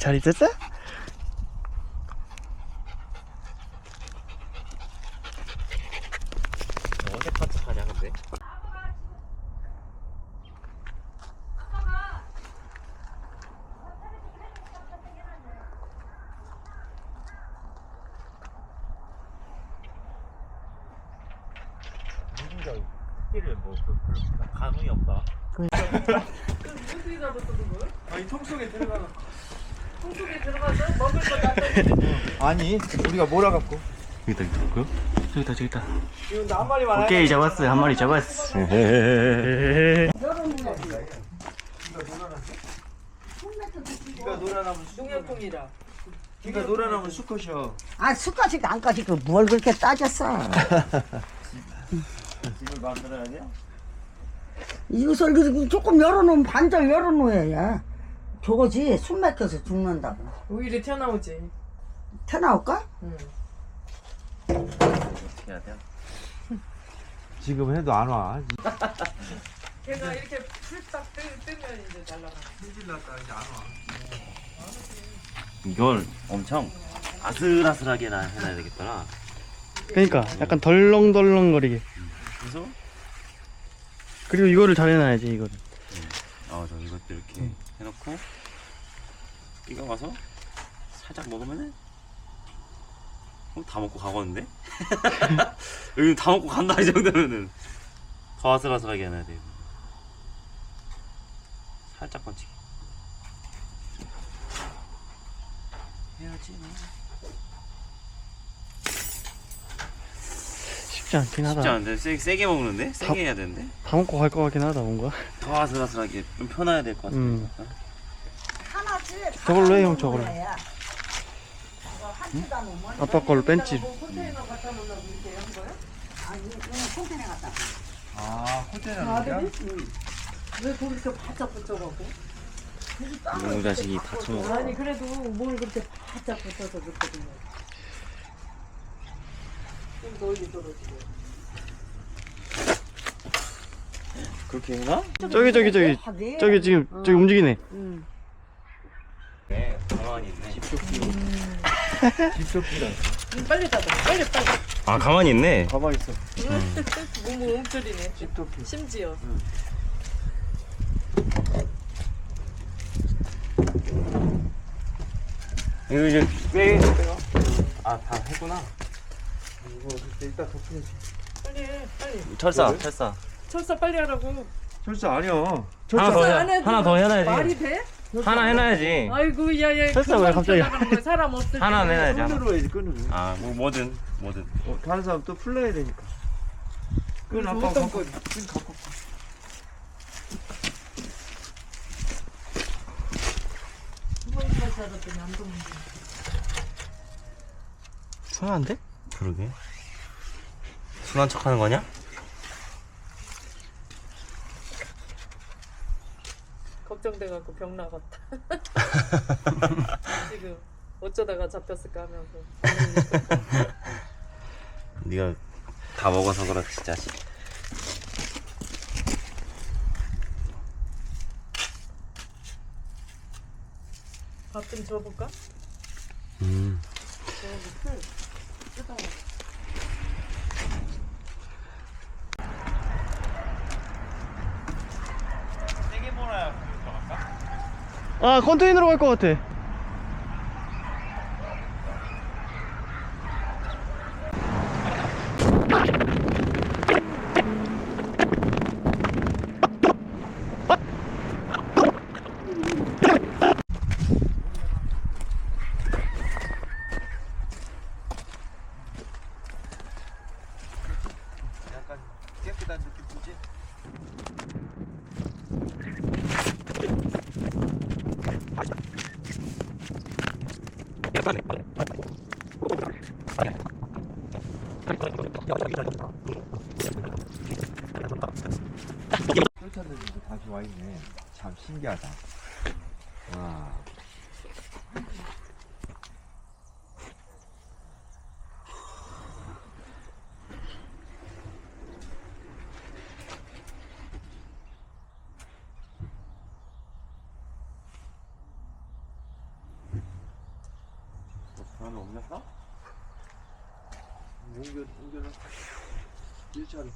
잘 있었어? 어디까지 가냐 근데? 누군가 특기를 뭐 그- 별로 감흥이 없다. 그걸? 아니 통 속에 들어가. 통속에 들어가서 먹을 거 놨더니 아니 우리가 몰아갖고. 여기다 여기다 저기다 저기다 이거 나한 마리만. 오케이 잡았어 한 마리 잡았어 네가 놀아나면 농약통이라. 네가 놀아나면 수컷이야. 아, 수까지 안까지 그 뭘 그렇게 따졌어. 집을 만들어야 돼? 이것을 조금 열어놓으면 반절 열어놓아야 저거지 숨 막혀서 죽는다고. 오히려 튀어나오지. 태나올까? 응. 어떻게 해야 돼? 지금 해도 안 와. 걔가 이렇게 풀딱 뜨 면 이제 날라가. 일질 났다 이제 안 와. 이걸 엄청 아슬아슬하게 나 해놔야 되겠더라. 그러니까 약간 덜렁덜렁거리게 그래서 그리고 이거를 잘 해놔야지 이거를 어, 저 이것도 이렇게 해놓고 끼가 와서 살짝 먹으면은 그럼 다 먹고 가겠는데? 여기 다 먹고 간다 이 정도면은 더 아슬아슬하게 해놔야 돼. 살짝 번치기. 해야지. 뭐. 쉽지 않긴 하다 쉽지 않은데 세, 세게 먹는데? 세게 해야 되는데? 다 먹고 갈 것 같긴 하다 뭔가 더 아슬아슬하게 좀 편해야 될 것 같은데. 음. 어? 하나지. 저걸로 해, 형, 저걸로. 아빠 걸로 뺀지 뭐. 아 아들이? 왜 그렇게 바짝 붙여갖고? 이놈의 자식이 다 처먹어. 아니 그래도 뭘 그렇게 바짝 붙여서 넣거든요. 좀 멀리 떨어지고. 그렇게 해나? 저기 저기 저기 하게. 저기 지금 저기 움직이네 응. 네, 가만히 있네. 집조끼다. 응, 빨리 닫아. 빨리 빨리. 아, 가만히 있네. 가만 있어. 뭐뭐 움츠리네. 집조끼. 심지어. 이거 이제 빼, 빼요. 아, 다 했구나. 이거 그때 이따 덮여야지. 빨리 해. 빨리. 철사, 철사. 철사 빨리 하라고. 철사 아니야. 하나 철사. 더 해. 안 해도 하나 더 해놔야지. 말이 돼? 하나 해놔야지. 아이고 야야. 철사 왜 갑자기-. 사람 없을 하나 때. 해놔야지. 하나. 끈으로 해야지 끈으로. 아, 뭐 뭐든, 뭐든. 어, 다른 사람 또 풀러야 되니까. 끈 아빠 어떤 갖고. 끈 갖고. 철사 안. 순한데? 그러게. 순한 척 하는 거냐? 걱정돼갖고 병 나갔다. 지금 어쩌다가 잡혔을까 하면서. 네가 다 먹어서 그렇지, 자식. 밥 좀 줘볼까? 음. 저기 풀 뜯어. 세게 몰아야 아 컨테이너로 갈 것 같아 쫄탔는데 다시 와 있네. 참 신기하다. 와. 가면 옮겼어? 옮겨 옮겨라. 1차로.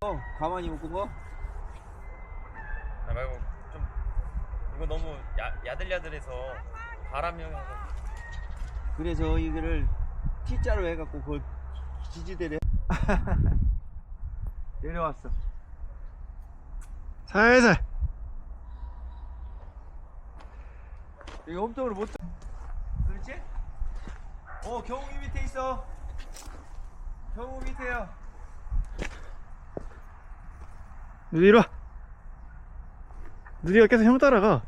어, 가만히 묶은 거? 아 말고 좀 이거 너무 야, 야들야들해서 바람형이어서 그래서 이거를 T자로 해갖고 그걸 기지대를 내려왔어. 살살 여기 홈쪽으로 못. 그렇지? 어, 경욱이 밑에 있어. 경욱 밑에요. 누리 이리 와 누리가 계속 형 따라가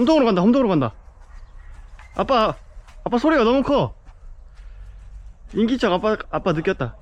홈동으로 간다 홈동으로 간다. 아빠 아빠 소리가 너무 커. 인기척 아빠 아빠 느꼈다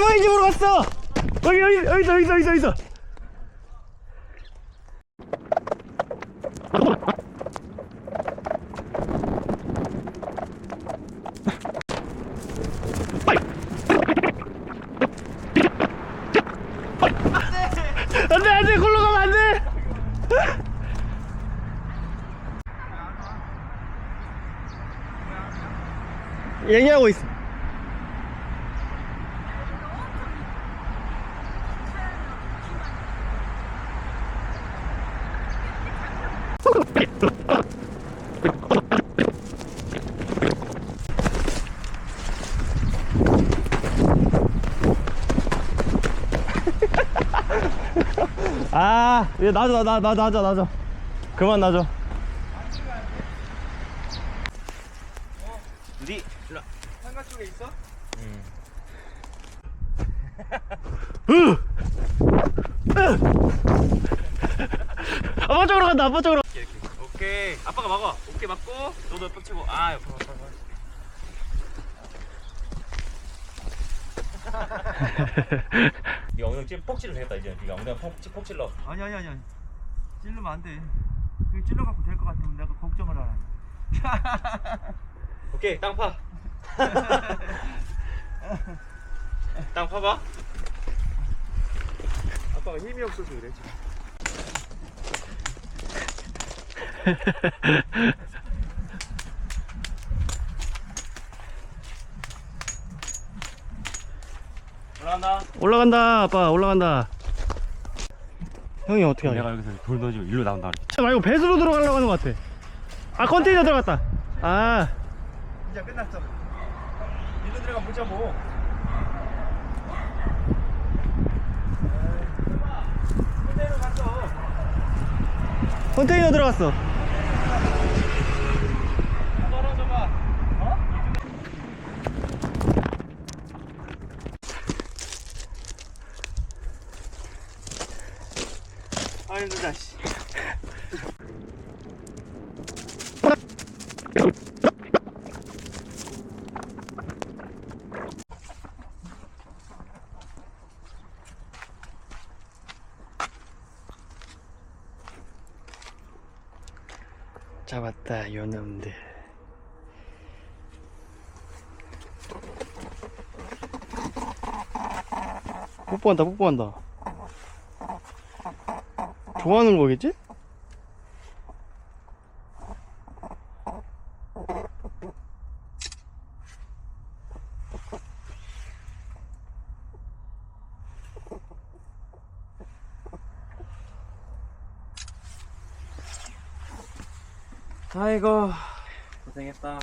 할머니 집으로 갔어. 여기 여기 여기 있어 여기 있어 여기 있어, 얘기하고 있어 아, 얘 놔줘, 나, 나, 놔줘, 놔줘. 그만 놔줘. 누리 일로 상가 쪽에 있어? 아빠 쪽으로 간다, 아빠 쪽으로. 이렇게 오케이. 아빠가 막아. 오케이 막고. 너도 옆에 치고. 아 옆에 옆에 옆에 네 엉덩이 찔 폭질을 되겠다 이제 네가 엉덩이 폭, 폭 찔러 아니 아니 아니 아니. 찔르면 안 돼. 그 찔러갖고 될 것 같으면 내가 걱정을 하라. 오케이 땅 파. 땅 파봐. 아빠가 힘이 없어서 그래 지금. 올라간다. 올라간다, 아빠, 올라간다. 형이 어떻게 하냐? 내가 여기서 돌 던지고 일로 나온다. 그래. 차 말고 배수로 들어가려고 하는 것 같아. 아, 컨테이너 들어갔다. 아, 이제 끝났어. 일로 들어가 보자 뭐. 컨테이너 들어갔어. 떨어져봐. 어? 아 힘들다 씨. 잡았다, 요놈들. 뽀뽀한다, 뽀뽀한다. 좋아하는 거겠지? 아이고 고생했다.